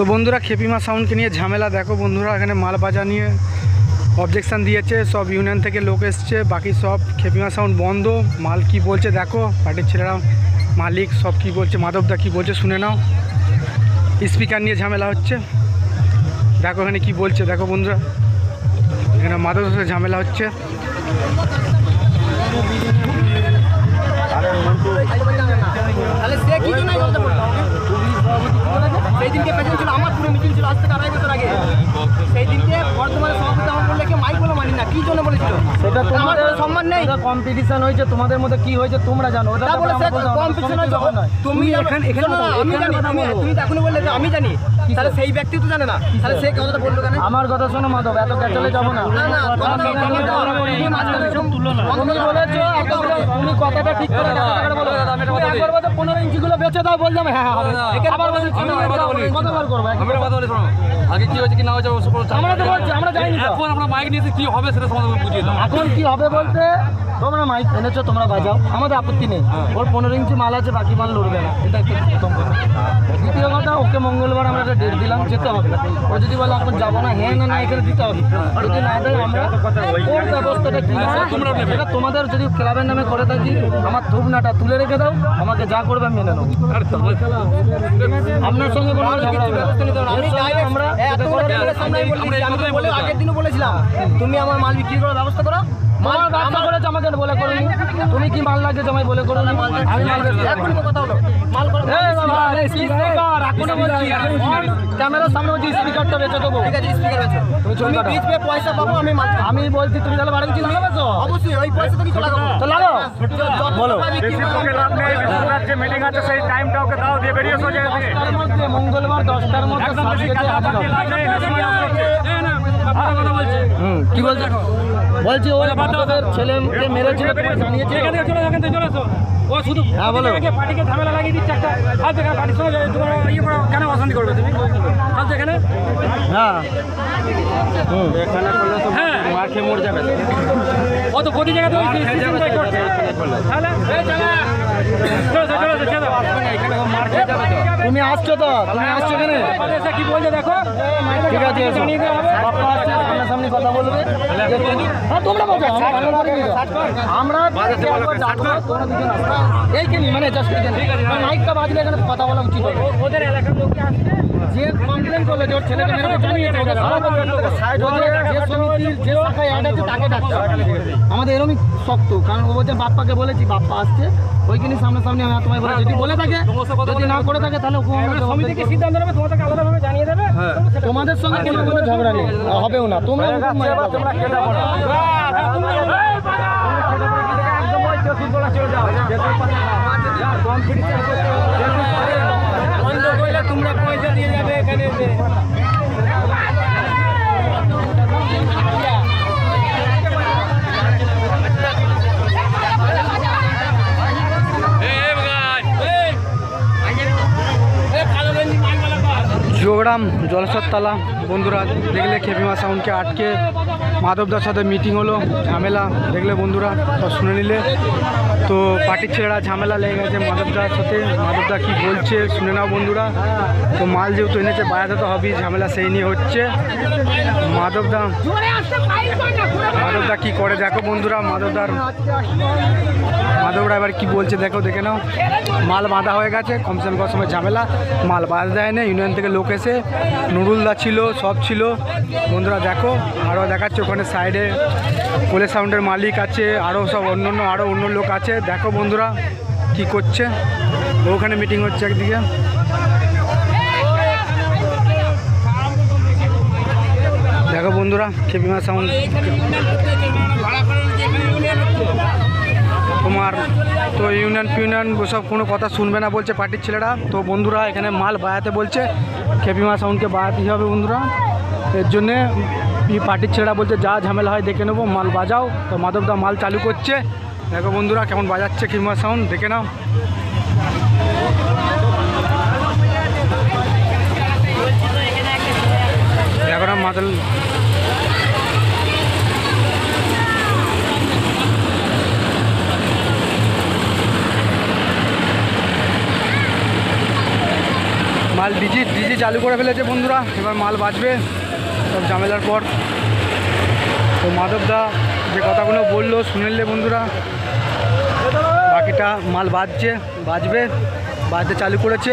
তো বন্ধুরা খেপিমা সাউন্ডকে নিয়ে ঝামেলা। দেখো বন্ধুরা, এখানে মাল বাজা নিয়ে অবজেকশন দিয়েছে। সব ইউনিয়ন থেকে লোক এসছে, বাকি সব খেপিমা সাউন্ড বন্ধ। মাল কি বলছে দেখো পার্টির ছেলেরা, মালিক সব কি বলছে, মাধবদা কি বলছে শুনে নাও। স্পিকার নিয়ে ঝামেলা হচ্ছে। দেখো এখানে কি বলছে, দেখো বন্ধুরা। এখানে মাধবদার সাথে ঝামেলা হচ্ছে। তাহলে সেই দিনকে পেছন ছিল আমার পুরো মিটিং ছিল আজ থেকে আড়াই বছর আগে। সেই দিনকে বর্তমানে সভাপতি আমার বললে মাইক বলে মানি না কি জন্য বলেছিল? সেটা কোনো সম্মান নেই। কম্পিটিশন হয়েছে তোমাদের মধ্যে কি হয়েছে তোমরা জানো ওটা বলে কম্পিটিশন হয়েছে। তুমি এখানে- এখানে কথা- আমি জানি তুমি তুমি তো এখনই বললে যে আমি জানি। তাহলে সেই ব্যক্তি তো জানে না। তাহলে সে কথাটা বলল কেন? আমার কথা শোনো মাধব এত ক্যাচলে যাব না। তুমি বলেছ তুমি কথাটা ঠিক করে বলো। পনেরো ইঞ্চিগুলো বেচে দাও বললাম হ্যাঁ হ্যাঁ হবে। আবার বলছো আমি একটা কথা বলি। কতবার করব আমি কথা বলি শোনো। আগে কি হয়েছে কি না হয়েছে আমরা তো বলছি আমরা যাইনি এখন আমরা মাইক নিয়েছি কি হবে সেটা সমাধান বুঝিয়ে দাও এখন কি হবে বলতে? তোমরা মাইক এনেছো তোমরা বাজাও। আমাদের আপত্তি নেই। ওর পনেরো ইঞ্চি মাল আছে বাকি মাল লড়বে না। এটা একটা প্রথম কথা। দ্বিতীয় কথা ওকে মঙ্গলবার আমরা একটা ডেট দিলাম যেতে হবে। ও যদি বলে এখন যাব না হ্যাঁ না না এখানে দিতে হবে। যদি না দেয় আমরা ওর ব্যবস্থাটা কি? তোমরা তোমাদের যদি ক্লাবের নামে করে থাকি আমার ধূপনাটা তুলে রেখে দাও আমাকে যা করবে মেনে নেব আপনার সঙ্গে কোনো। আমি আগের দিনও বলেছিলাম তুমি আমার মাল বিক্রি করার ব্যবস্থা করো। মাল আমাকে বলে তুমি কি মাল লাগে জমাই বলে করুন আমি মাল এখনই তো কথা হলো। মাল করো এই বাবা, এই স্পিকার, এখনও বলছি, ক্যামেরার সামনে বলছি স্পিকারটা বেচে দেবো। ঠিক আছে স্পিকার আছে তুমি চলে। বীজ পেয়ে পয়সা পাবো আমি মাল আমি বলছি তুমি তাহলে বাড়ি কিছু লাগাবে তো? অবশ্যই ওই পয়সা তো কিছু লাগাবো তো লাগাও বলো। দশটার মধ্যে মঙ্গলবার দশটার মধ্যে সাত কেজি হাতে দাও। ভালো কথা বলছে হুম কি বলছো? বলছি ওই বাচ্চাদের ছেলেকে মেরেছিল তুমি জানিয়েছো। চলে এখান থেকে চলে এসো। ও শুধু হ্যাঁ, বলো। পার্টিকে ঝামেলা লাগিয়ে দিচ্ছে একটা। হাত থেকে পার্টির সঙ্গে যায়, ইয়ে করো, কেন অশান্তি করবে তুমি? এখানে? হ্যাঁ। হ্যাঁ। ও তো প্রতি জায়গাতে ওই সিস্টেমটাই করছে। তাহলে? এই চালা। চলো, চলো, চলো, চলো। তুমি আসছো তো? তুমি আসছো এসে কি বলছে দেখো ঠিক আছে সামনাসামনি কথা বলবে। হ্যাঁ তোমরা আমরা। এইখানে মানে জাস্ট মাইকটা বাজলে এখানে কথা বলা উচিত হবে। ওদের এলাকার লোককে আসছে যে কমপ্লেন করল যে ওর ছেলেকে মেরে জানিয়েছে ওকে সারা সাইড হয়ে যে সমিতির যে শাখায় অ্যাড আছে তাকে ডাকতে আমাদের এরকমই শক্ত। কারণ ও বলছে বাপ্পাকে বলেছি বাপ্পা আসছে। ওইখানে সামনাসামনি আমি তোমায় বলে যদি বলে থাকে যদি না করে থাকে তাহলে সমিতিকে দেবো। সিদ্ধান্ত নেবে তোমাদেরকে আলাদাভাবে জানিয়ে দেবে। তোমাদের সঙ্গে কোনো কোনো ঝগড়া নেই হবেও না। তোমরা তোমরা বন্ধ যোগরাম জলসরতলা বন্ধুরা দেখলে খেপিমা সাউন্ডকে আটকে মাধবদার সাথে মিটিং হলো, ঝামেলা, দেখলে বন্ধুরা, সব শুনে নিলে। তো পার্টির ছেলেরা ঝামেলা লেগে গেছে মাধবদার সাথে, মাধবদা কি বলছে শুনে নাও বন্ধুরা। তো মাল যেহেতু এনেছে বায়াতে তো হবেই, ঝামেলা সেই নিয়ে হচ্ছে। মাধবদা মাধবদা কি করে দেখো বন্ধুরা, মাধবদার মাধবরা এবার কি বলছে দেখো, দেখে নাও। মাল বাঁধা হয়ে গেছে কমসেন করার সময় ঝামেলা। মাল বাঁধা দেয় না ইউনিয়ন থেকে লোক এসে নুরুলদা ছিল, সব ছিল। বন্ধুরা দেখো আরও দেখাচ্ছে ওখানে সাইডে কোলে সাউন্ডের মালিক আছে আরও সব অন্য অন্য আরও অন্য লোক আছে। দেখো বন্ধুরা কি করছে। ওখানে মিটিং হচ্ছে একদিকে। দেখো বন্ধুরা খেপিমা সাউন্ড তোমার তো ইউনিয়ন ফিউনিয়ন ওসব কোনো কথা শুনবে না বলছে পার্টির ছেলেরা। তো বন্ধুরা, এখানে মাল বায়াতে বলছে। খেপিমা সাউন্ডকে বায়াতেই হবে বন্ধুরা। এর জন্যে পার্টির ছেলেরা বলছে, যা ঝামেলা হয় দেখে নেব, মাল বাজাও। তো মাধবদা মাল চালু করছে। দেখো বন্ধুরা কেমন বাজাচ্ছে খেপিমা সাউন্ড দেখে নাও। দেখো না, মাদল মাল ডিজি ডিজি চালু করে ফেলেছে বন্ধুরা, এবার মাল বাজবে। সব ঝামেলার পর তো মাধবদা যে কথাগুলো বলল শুনেলে বন্ধুরা? বাকিটা মাল বাজছে, বাজবে, বাজতে চালু করেছে।